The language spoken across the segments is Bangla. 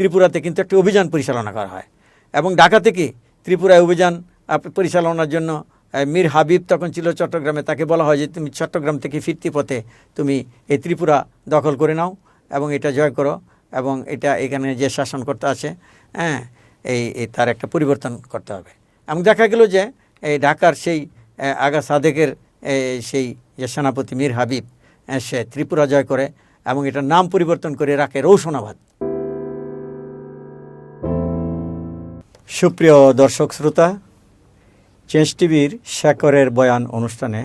ত্রিপুরাতে কিন্তু একটি অভিযান পরিচালনা করা হয়। এবং ঢাকা থেকে ত্রিপুরায় অভিযান পরিচালনার জন্য মীর হাবিব তখন ছিল চট্টগ্রামে। তাকে বলা হয় যে, তুমি চট্টগ্রাম থেকে ফিরতি পথে তুমি এই ত্রিপুরা দখল করে নাও এবং এটা জয় করো এবং এটা এখানে যে শাসনকর্তা আছে হ্যাঁ এই তার একটা পরিবর্তন করতে হবে। এবং দেখা গেল যে, এই ঢাকার সেই আগা সাদেকের সেই যে সেনাপতি মীর হাবিব সে ত্রিপুরা জয় করে এবং এটার নাম পরিবর্তন করে রাখে রৌশনাবাদ সুপ্রিয় দর্শক শ্রোতা, চেঞ্জ টিভির শেখরের বয়ান অনুষ্ঠানে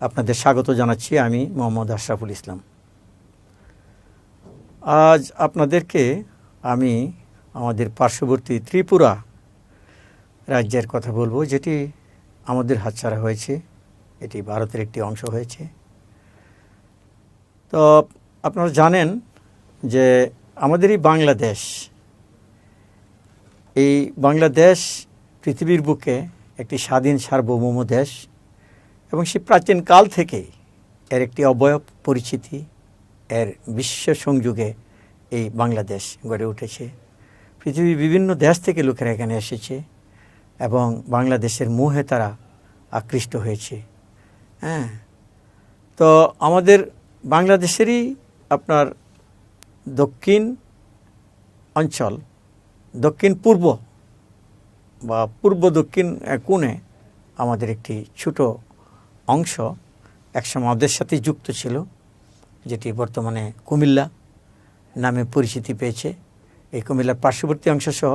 আপনাদের স্বাগত জানাচ্ছি আমি মোহাম্মদ আশরাফুল ইসলাম। আজ আপনাদেরকে আমি আমাদের পার্শ্ববর্তী ত্রিপুরা রাজ্যের কথা বলব, যেটি আমাদের হাতছাড়া হয়েছে, এটি ভারতের একটি অংশ হয়েছে। তো আপনারা জানেন যে আমাদেরই বাংলাদেশ এই বাংলাদেশ পৃথিবীর বুকে একটি স্বাধীন সার্বভৌম দেশ এবং সে প্রাচীন কাল থেকেই এর একটি অবয়ব পরিচিতি, এর বিশ্ব সংযোগে এই বাংলাদেশ গড়ে উঠেছে। পৃথিবীর বিভিন্ন দেশ থেকে লোকেরা এখানে এসেছে এবং বাংলাদেশের মোহে তারা আকৃষ্ট হয়েছে। হ্যাঁ তো আমাদের বাংলাদেশেরই আপনার দক্ষিণ অঞ্চল দক্ষিণ পূর্ব বা পূর্ব দক্ষিণ কোণে আমাদের একটি ছোট অংশ একসময় আমাদের সাথে যুক্ত ছিল, যেটি বর্তমানে কুমিল্লা নামে পরিচিতি পেয়েছে। এই কুমিল্লার পার্শ্ববর্তী অংশ সহ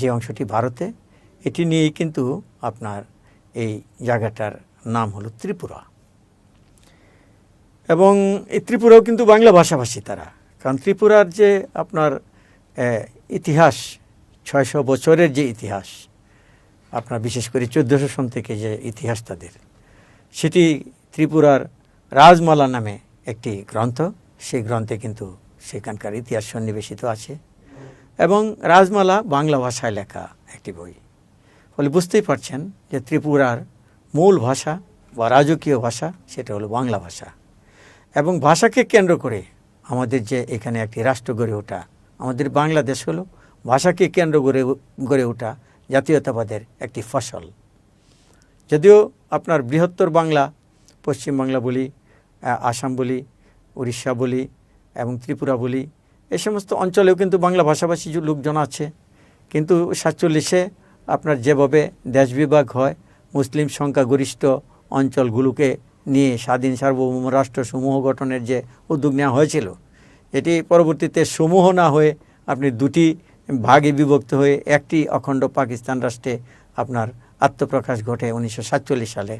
যে অংশটি ভারতে, এটি নিয়েই কিন্তু আপনার এই জায়গাটার নাম হলো ত্রিপুরা। এবং এই ত্রিপুরাও কিন্তু বাংলা ভাষাভাষী তারা। কারণ ত্রিপুরার যে আপনার ইতিহাস, ছয়শো বছরের যে ইতিহাস, আপনার বিশেষ করে চোদ্দোশো সন থেকে যে ইতিহাস তাদের, সেটি ত্রিপুরার রাজমালা নামে একটি গ্রন্থ। সেই গ্রন্থে কিন্তু সেখানকার ইতিহাস সন্নিবেশিত আছে এবং রাজমালা বাংলা ভাষায় লেখা একটি বই। ফলে বুঝতেই পারছেন যে ত্রিপুরার মূল ভাষা বা রাজকীয় ভাষা সেটা হলো বাংলা ভাষা। এবং ভাষাকে কেন্দ্র করে আমাদের যে এখানে একটি রাষ্ট্র গড়ে ওঠা আমাদের বাংলাদেশ হলো ভাষাকে কেন্দ্র করে গড়ে ওঠা জাতীয়তাবাদের একটি ফসল। যদিও আপনার বৃহত্তর বাংলা, পশ্চিম বাংলা আসাম বলি, উড়িষ্যা বলি এবং ত্রিপুরা বলি, এ সমস্ত অঞ্চলেও কিন্তু বাংলা ভাষাভাষী লোকজন আছে, কিন্তু সাতচল্লিশে আপনার যেভাবে দেশ বিভাগ হয়, মুসলিম সংখ্যাগরিষ্ঠ অঞ্চলগুলোকে নিয়ে স্বাধীন সার্বভৌম রাষ্ট্র সমূহ গঠনের যে উদ্যোগ নেওয়া হয়েছিল এটি পরবর্তীতে সমূহ না হয়ে আপনি দুটি ভাগে বিভক্ত হয়ে একটি অখণ্ড পাকিস্তান রাষ্ট্রে আপনার আত্মপ্রকাশ ঘটে উনিশশো সাতচল্লিশ সালে।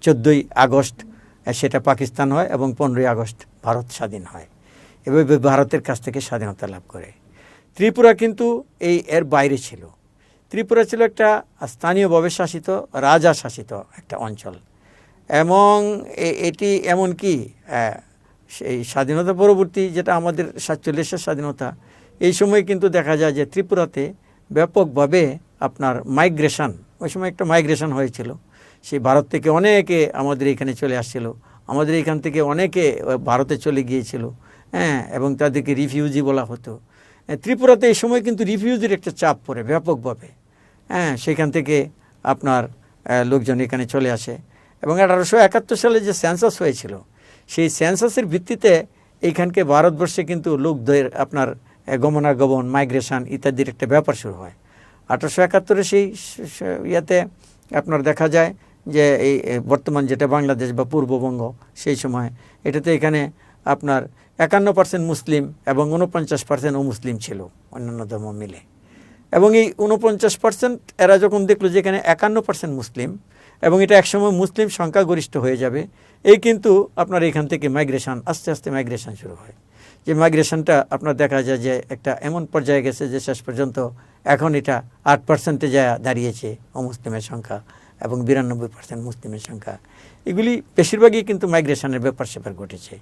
চোদ্দোই আগস্ট সেটা পাকিস্তান হয় এবং পনেরোই আগস্ট ভারত স্বাধীন হয়। এভাবে ভারতের কাছ থেকে স্বাধীনতা লাভ করে। ত্রিপুরা কিন্তু এই এর বাইরে ছিল। ত্রিপুরা ছিল একটা স্থানীয়ভাবে শাসিত রাজা শাসিত একটা অঞ্চল। এবং এটি এমন কি আহ, সেই স্বাধীনতা পরবর্তী যেটা আমাদের সাতচল্লিশের স্বাধীনতা, এই সময় কিন্তু দেখা যায় যে ত্রিপুরাতে ব্যাপকভাবে আপনার মাইগ্রেশন, ওই সময় একটা মাইগ্রেশন হয়েছিল। সেই ভারত থেকে অনেকে আমাদের এখানে চলে আসছিল, আমাদের এখান থেকে অনেকে ভারতে চলে গিয়েছিল হ্যাঁ এবং তাদেরকে রিফিউজি বলা হতো। ত্রিপুরাতে এই সময় কিন্তু রিফিউজির একটা চাপ পড়ে ব্যাপকভাবে হ্যাঁ সেখান থেকে আপনার লোকজন এখানে চলে আসে। এবং আঠারোশো একাত্তর সালে যে সেন্সাস হয়েছিল সেই সেন্সাসের ভিত্তিতে এইখানকে ভারতবর্ষে কিন্তু লোকদের আপনার গমনাগমন, মাইগ্রেশন ইত্যাদির একটা ব্যাপার শুরু হয়। আঠারোশো একাত্তরে সেই স- আপনার দেখা যায় যে এই বর্তমান যেটা বাংলাদেশ বা পূর্ববঙ্গ, সেই সময় এটাতে এখানে আপনার একান্ন পার্সেন্ট মুসলিম এবং উনপঞ্চাশ পার্সেন্ট অমুসলিম ছিল অন্যান্য ধর্ম মিলে। এবং এই উনপঞ্চাশ পার্সেন্ট এরা যখন দেখল যে এখানে একান্ন পার্সেন্ট মুসলিম এবং এটা একসময় মুসলিম সংখ্যাগরিষ্ঠ হয়ে যাবে। এই কিন্তু আপনার এখান থেকে মাইগ্রেশন আস্তে আস্তে মাইগ্রেশন শুরু হয়। যে মাইগ্রেশনটা আপনার দেখা যায় যে একটা এমন পর্যায়ে গেছে যে শেষ পর্যন্ত এখন এটা আট পার্সেন্টে যা দাঁড়িয়েছে অমুসলিমের সংখ্যা এবং বিরানব্বই পার্সেন্ট মুসলিমের সংখ্যা। এগুলি বেশিরভাগই কিন্তু মাইগ্রেশনের ব্যাপার স্যাপার ঘটেছে।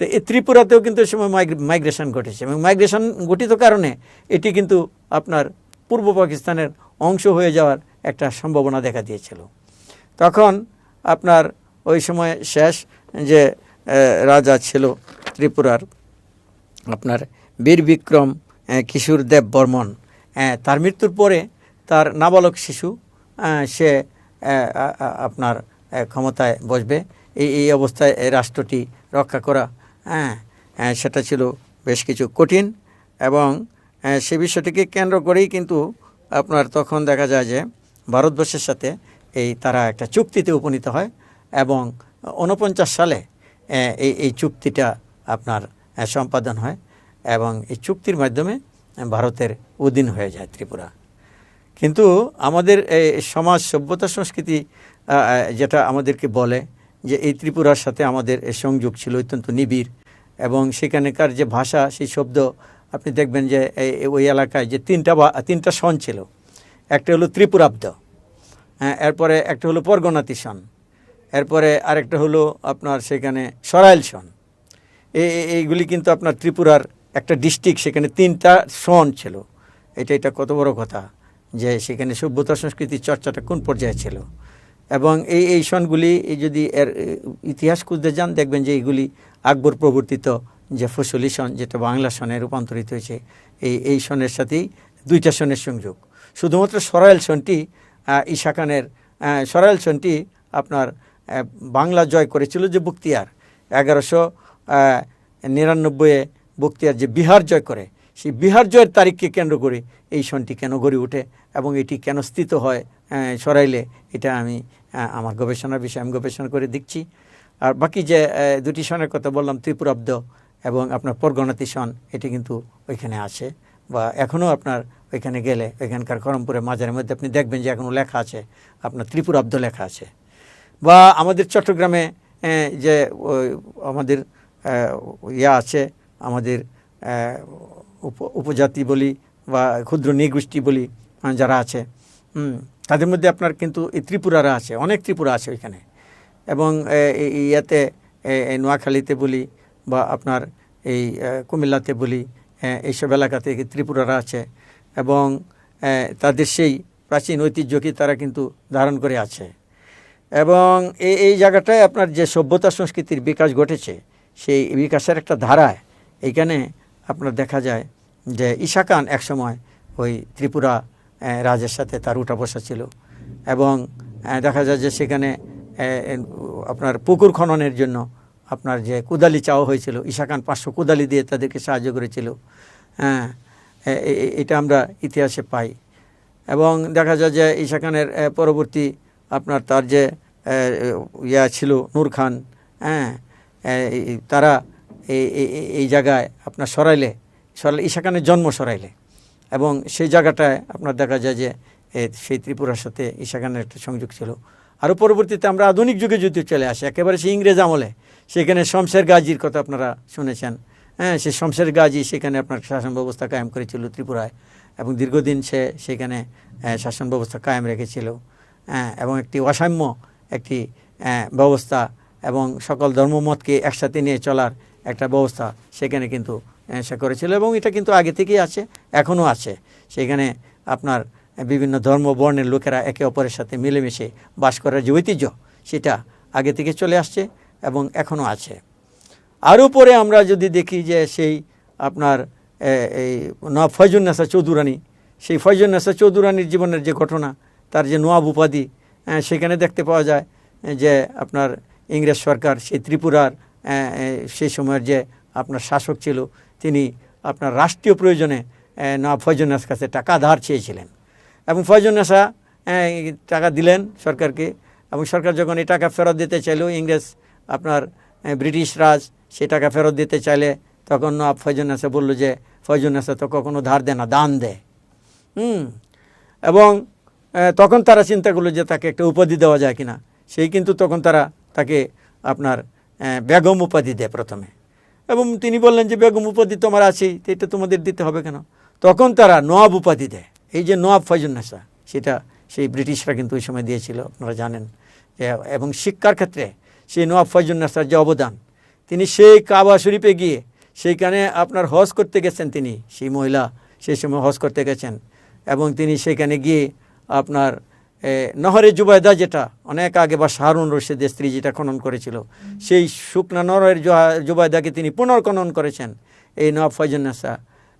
তো এই ত্রিপুরাতেও কিন্তু সময় মাইগ্রেশন ঘটেছে এবং মাইগ্রেশন ঘটিত কারণে এটি কিন্তু আপনার পূর্ব পাকিস্তানের অংশ হয়ে যাওয়ার একটা সম্ভাবনা দেখা দিয়েছিল। তখন আপনার ওই সময় শেষ যে রাজা ছিল ত্রিপুরার, আপনার বীর বিক্রম কিশোর দেব বর্মন তার মৃত্যুর পরে তার নাবালক শিশু সে আপনার ক্ষমতায় বসবে। এই এই অবস্থায় এই রাষ্ট্রটি রক্ষা করা হ্যাঁ সেটা ছিল বেশ কিছু কঠিন এবং সে বিষয়টিকে কেন্দ্র করেই কিন্তু আপনার তখন দেখা যায় যে, ভারতবর্ষের সাথে এই তারা একটা চুক্তিতে উপনীত হয় এবং উনপঞ্চাশ সালে এই এই চুক্তিটা আপনার সম্পাদন হয় এবং এই চুক্তির মাধ্যমে ভারতের অধীন হয়ে যায় ত্রিপুরা। কিন্তু আমাদের এই সমাজ সভ্যতা সংস্কৃতি যেটা আমাদেরকে বলে যে এই ত্রিপুরার সাথে আমাদের সংযোগ ছিল অত্যন্ত নিবিড় এবং সেখানকার যে ভাষা, সেই শব্দ, আপনি দেখবেন যে ওই এলাকায় যে তিনটা তিনটা সন ছিল। একটা হলো ত্রিপুরাব্দ। এরপরে একটা হলো পরগনাতি সন এরপরে আরেকটা হলো আপনার সেখানে সরাইল সন এই এই- এইগুলি কিন্তু আপনার ত্রিপুরার একটা ডিস্ট্রিক্ট, সেখানে তিনটা সন ছিল। এটা এটা কত বড় কথা যে সেখানে সভ্যতা সংস্কৃতির চর্চাটা কোন পর্যায়ে ছিল। এবং এই এই সনগুলি এই যদি এর ইতিহাস খুঁজতে যান, দেখবেন যে এইগুলি আকবর প্রবর্তিত যে ফসলি সন যেটা বাংলা সনে রূপান্তরিত হয়েছে, এই এই সনের সাথেই দুইটা সনের সংযোগ। শুধুমাত্র সরাইল সনটি ঈশা খানের আহ, সরাইল সনটি আপনার বাংলা জয় করেছিল যে বক্তিয়ার এগারোশো নিরানব্বইয়ে বক্তিয়ার যে বিহার জয় করে সেই বিহার জয়ের তারিখকে কেন্দ্র করে এই সনটি কেন গড়ে ওঠে এবং এটি কেন স্থিত হয় সরাইলে এটা আমি আমার গবেষণার বিষয়ে আমি গবেষণা করে দেখছি। আর বাকি যে দুটি সনের কথা বললাম ত্রিপুরাব্দ এবং আপনার পরগণাতি সন এটি কিন্তু ওইখানে আছে বা এখনও আপনার ওইখানে গেলে, ওইখানকার করমপুরের মাজারের মধ্যে আপনি দেখবেন যে এখনও লেখা আছে, আপনার ত্রিপুরাব্দ লেখা আছে। বা আমাদের চট্টগ্রামে যে আমাদের ইয়া আছে, আমাদের উপ- উপজাতি বলি বা ক্ষুদ্র নৃগোষ্ঠী বলি যারা আছে তাদের মধ্যে আপনার কিন্তু এই ত্রিপুরারা আছে, অনেক ত্রিপুরা আছে ওইখানে। এবং ইয়াতে নোয়াখালীতে বলি বা আপনার এই কুমিল্লাতে বলি এইসব এলাকাতে ত্রিপুরারা আছে এবং তাদের সেই প্রাচীন ঐতিহ্যকে তারা কিন্তু ধারণ করে আছে। এবং এই এই জায়গাটায় আপনার যে সভ্যতা সংস্কৃতির বিকাশ ঘটেছে, সেই বিকাশের একটা ধারায় এইখানে আপনার দেখা যায় যে ঈশা খান একসময় ওই ত্রিপুরা রাজের সাথে তার উঠা বসা ছিল এবং দেখা যায় যে সেখানে আপনার পুকুর খননের জন্য আপনার যে কুদালি চাওয়া হয়েছিল ঈশা খান পাঁচশো কুদালি দিয়ে তাদেরকে সাহায্য করেছিল। হ্যাঁ এটা আমরা ইতিহাসে পাই। এবং দেখা যায় যে ঈশা খানের পরবর্তী আপনার তার যে ইয়া ছিল নূর খান হ্যাঁ তারা এই জায়গায় আপনার সরাইলে সরাইলে ঈশা খানের জন্ম সরাইলে। এবং সেই জায়গাটায় আপনার দেখা যায় যে সেই ত্রিপুরার সাথে ঈশা খানের একটা সংযোগ ছিল। আরও পরবর্তীতে আমরা আধুনিক যুগে যদি চলে আসি, একেবারে সেই ইংরেজ আমলে সেখানে শমশের গাজীর কথা আপনারা শুনেছেন। হ্যাঁ সে শমশের গাজী সেখানে আপনার শাসন ব্যবস্থা কায়েম করেছিল ত্রিপুরায় এবং দীর্ঘদিন সে সেখানে শাসন ব্যবস্থা কায়েম রেখেছিল। এবং একটি অসাম্য একটি ব্যবস্থা এবং সকল ধর্মমতকে একসাথে নিয়ে চলার একটা ব্যবস্থা সেখানে কিন্তু সে করেছিল এবং এটা কিন্তু আগে থেকেই আছে এখনও আছে। সেখানে আপনার বিভিন্ন ধর্ম বর্ণের লোকেরা একে অপরের সাথে মিলেমিশে বাস করার যে ঐতিহ্য সেটা আগে থেকে চলে আসছে। এবং এখনও আছে। আরও পরে আমরা যদি দেখি যে সেই আপনার এই ফয়জুন্নেসা চৌধুরানী সেই ফয়জুন্নেসা চৌধুরানীর জীবনের যে ঘটনা তার যে নোয়াব উপাধি সেখানে দেখতে পাওয়া যায় যে আপনার ইংরেজ সরকার সেই ত্রিপুরার সেই সময়ের যে আপনার শাসক ছিল তিনি আপনার রাষ্ট্রীয় প্রয়োজনে এ, নবাব ফয়জুন্নেসার কাছে টাকা ধার চেয়েছিলেন। এবং ফয়জুন্নেসা টাকা দিলেন সরকারকে এবং সরকার যখন এই টাকা ফেরত দিতে চাইলেও ইংরেজ আপনার ব্রিটিশ রাজ সেই টাকা ফেরত দিতে চাইলে তখন নবাব ফয়জুন্নেসা বলল যে ফয়জুন্নেসা তো কখনো ধার দেয় না, দান দেয় হুম। এবং তখন তারা চিন্তা করল যে তাকে একটা উপাধি দেওয়া যায় কিনা। সেই কিন্তু তখন তারা তাকে আপনার বেগম উপাধি দেয় প্রথমে। এবং তিনি বললেন যে, বেগম উপাধি তোমার আছেই এটা তোমাদের দিতে হবে কেন? তখন তারা নবাব উপাধি দেয়। এই যে নবাব ফয়জুন্নেসা সেটা সেই ব্রিটিশরা কিন্তু ওই সময় দিয়েছিল, আপনারা জানেন। এবং শিক্ষার ক্ষেত্রে সেই নবাব ফয়জুন্নেসার যে অবদান তিনি সেই কাবা শরীফে গিয়ে সেইখানে আপনার হজ করতে গেছেন তিনি সেই মহিলা সেই সময় হজ করতে গেছেন এবং তিনি সেখানে গিয়ে আপনার নহরে জুবায়দা যেটা অনেক আগে বা শাহরুন রশিদের স্ত্রী যেটা খনন করেছিল সেই শুকনা নহরের জুবায়দাকে তিনি পুনর্খনন করেছেন এই নবাব ফয়জুন্নেসা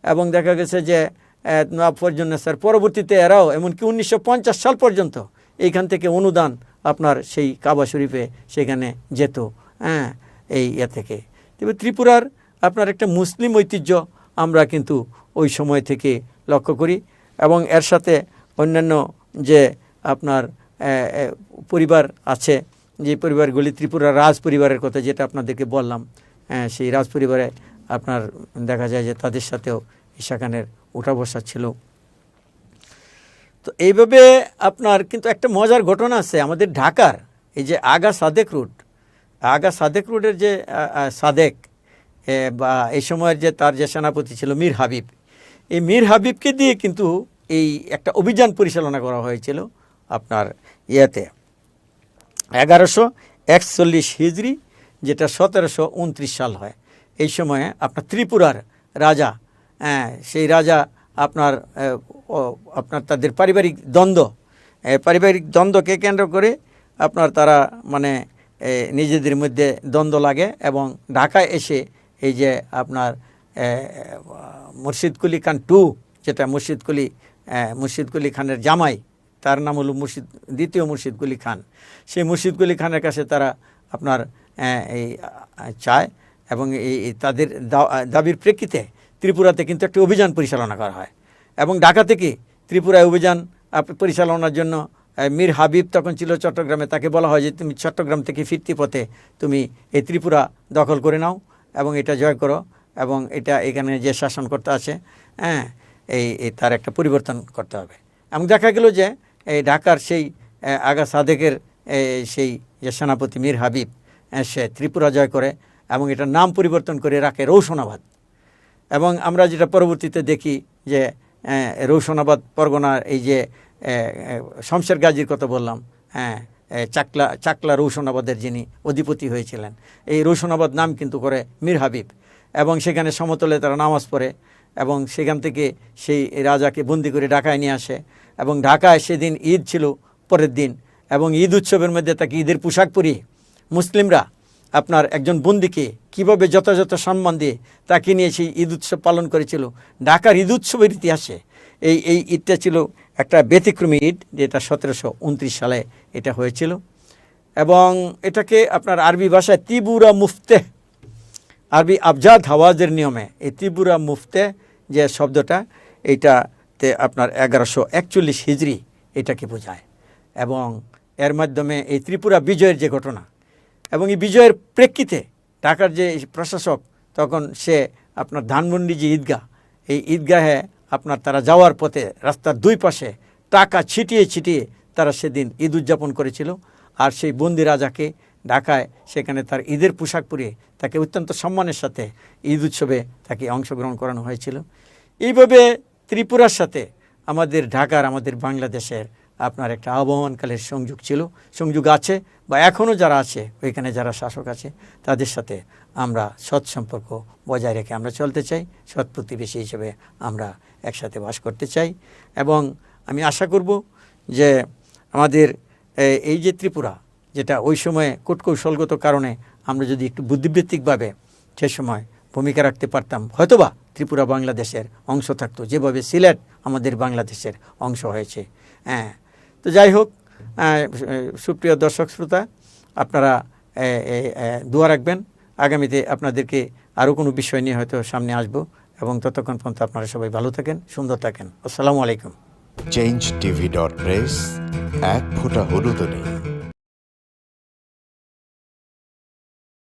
এবং দেখা গেছে যে আহ, নবাব ফরজুন্নেসার পরবর্তীতে এরাও এমনকি উনিশশো পঞ্চাশ সাল পর্যন্ত এইখান থেকে অনুদান আপনার সেই কাবা শরীফে সেখানে যেত হ্যাঁ এই ইয়ে থেকে। তবে ত্রিপুরার আপনার একটা মুসলিম ঐতিহ্য আমরা কিন্তু ওই সময় থেকে লক্ষ্য করি এবং এর সাথে অন্যান্য যে আপনার পরিবার আছে, যে পরিবারগুলি ত্রিপুরা রাজ পরিবারের কথা যেটা আপনাদেরকে বললাম সেই রাজ পরিবারে আপনার দেখা যায় যে তাদের সাথেও ঈশা খানের উঠা বসা ছিল। তো এইভাবে আপনার কিন্তু একটা মজার ঘটনা আছে আমাদের ঢাকার এই যে আগা সাদেক রুট আগা সাদেক রুটের যে সাদেক বা এই সময়ের যে তার যে সেনাপতি ছিল মীর হাবিব এই মীর হাবিবকে দিয়ে কিন্তু এই একটা অভিযান পরিচালনা করা হয়েছিল আপনার ইয়েতে। এগারোশো একচল্লিশ হিজড়ি যেটা সতেরোশো উনত্রিশ সাল হয়। এই সময়ে আপনার ত্রিপুরার রাজা হ্যাঁ, সেই রাজা আপনার আপনার তাদের পারিবারিক দ্বন্দ্ব। পারিবারিক দ্বন্দ্বকে কেন্দ্র করে আপনার তারা মানে নিজেদের মধ্যে দ্বন্দ্ব লাগে এবং ঢাকায় এসে এই যে আপনার এ, মুর্শিদ কুলি খান টু যেটা মুর্শিদ কুলি এ, কুলি খানের জামাই তার নাম হলো মুর্শিদ দ্বিতীয় মুর্শিদ কুলি খান। সেই মুর্শিদ কুলি খানের কাছে তারা আপনার এই চায় এবং এই তাদের দাবির প্রেক্ষিতে ত্রিপুরাতে কিন্তু একটি অভিযান পরিচালনা করা হয়। এবং ঢাকা থেকে ত্রিপুরায় অভিযান পরিচালনার জন্য মীর হাবিব তখন ছিল চট্টগ্রামে। তাকে বলা হয় যে, তুমি চট্টগ্রাম থেকে ফিরতি পথে তুমি এই ত্রিপুরা দখল করে নাও এবং এটা জয় করো এবং এটা এখানে যে শাসনকর্তা আছে হ্যাঁ এই তার একটা পরিবর্তন করতে হবে। এবং দেখা গেল যে, এই ঢাকার সেই আগা সাদেকের সেই যে সেনাপতি মীর হাবিব সে ত্রিপুরা জয় করে এবং এটার নাম পরিবর্তন করে রাখে রৌশনাবাদ এবং আমরা যেটা পরবর্তীতে দেখি যে রৌশনাবাদ পরগনার এই যে শমশের গাজীর কথা বললাম হ্যাঁ চাকলা চাকলা রৌশনাবাদের যিনি অধিপতি হয়েছিলেন, এই রৌশনাবাদ নাম কিন্তু করে মীর হাবিব। এবং সেখানে সমতলে তারা নামাজ পড়ে এবং সেখান থেকে সেই রাজাকে বন্দি করে ঢাকায় নিয়ে আসে এবং ঢাকায় সেদিন ঈদ ছিল পরের দিন এবং ঈদ উৎসবের মধ্যে তাকে ঈদের পোশাক পরিয়ে মুসলিমরা আপনার একজন বন্দিকে কীভাবে যথাযথ সম্মান দিয়ে তাকে নিয়ে সেই ঈদ উৎসব পালন করেছিল। ঢাকার ঈদ উৎসবের ইতিহাসে এই এই ঈদটা ছিল একটা ব্যতিক্রমী ঈদ, যেটা সতেরোশো উনত্রিশ সালে এটা হয়েছিল। এবং এটাকে আপনার আরবি ভাষায় তিবুরা মুফতে, আরবি আবজাদ হাওয়াজের নিয়মে এই ত্রিপুরা মুফতে যে শব্দটা এইটাতে আপনার এগারোশো একচল্লিশ হিজড়ি এটাকে বোঝায়। এবং এর মাধ্যমে এই ত্রিপুরা বিজয়ের যে ঘটনা এবং এই বিজয়ের প্রেক্ষিতে ঢাকার যে প্রশাসক, তখন সে আপনার ধানমন্ডি যে ঈদগাহ, এই ঈদগাহে আপনার তারা যাওয়ার পথে রাস্তার দুই পাশে টাকা ছিটিয়ে ছিটিয়ে তারা সেদিন ঈদ উদযাপন করেছিল। আর সেই বন্দি রাজাকে ঢাকায় সেখানে তার ঈদের পোশাক পরিয়ে তাকে অত্যন্ত সম্মানের সাথে ঈদ উৎসবে তাকে অংশগ্রহণ করানো হয়েছিল। এইভাবে ত্রিপুরার সাথে আমাদের ঢাকার, আমাদের বাংলাদেশের আপনার একটা আবহমানকালের সংযোগ ছিল, সংযোগ আছে বা এখনও যারা আছে, ওইখানে যারা শাসক আছে, তাদের সাথে আমরা সৎ সম্পর্ক বজায় রেখে আমরা চলতে চাই, সৎ প্রতিবেশী হিসেবে আমরা একসাথে বাস করতে চাই এবং আমি আশা করব যে আমাদের এই যে ত্রিপুরা, যেটা ওই সময়ে কূটকৌশলগত কারণে আমরা যদি একটু বুদ্ধিবৃত্তিকভাবে সে সময় ভূমিকা রাখতে পারতাম, হয়তোবা ত্রিপুরা বাংলাদেশের অংশ থাকতো, যেভাবে সিলেট আমাদের বাংলাদেশের অংশ হয়েছে। হ্যাঁ তো যাই হোক সুপ্রিয় দর্শক শ্রোতা, আপনারা দোয়া রাখবেন। আগামীতে আপনাদেরকে আরও কোনো বিষয় নিয়ে হয়তো সামনে আসব এবং ততক্ষণ পর্যন্ত আপনারা সবাই ভালো থাকেন, সুন্দর থাকেন। আসসালামু আলাইকুম। চেঞ্জ টিভি ডট প্রেস এক ফোঁটা হলুদ নেই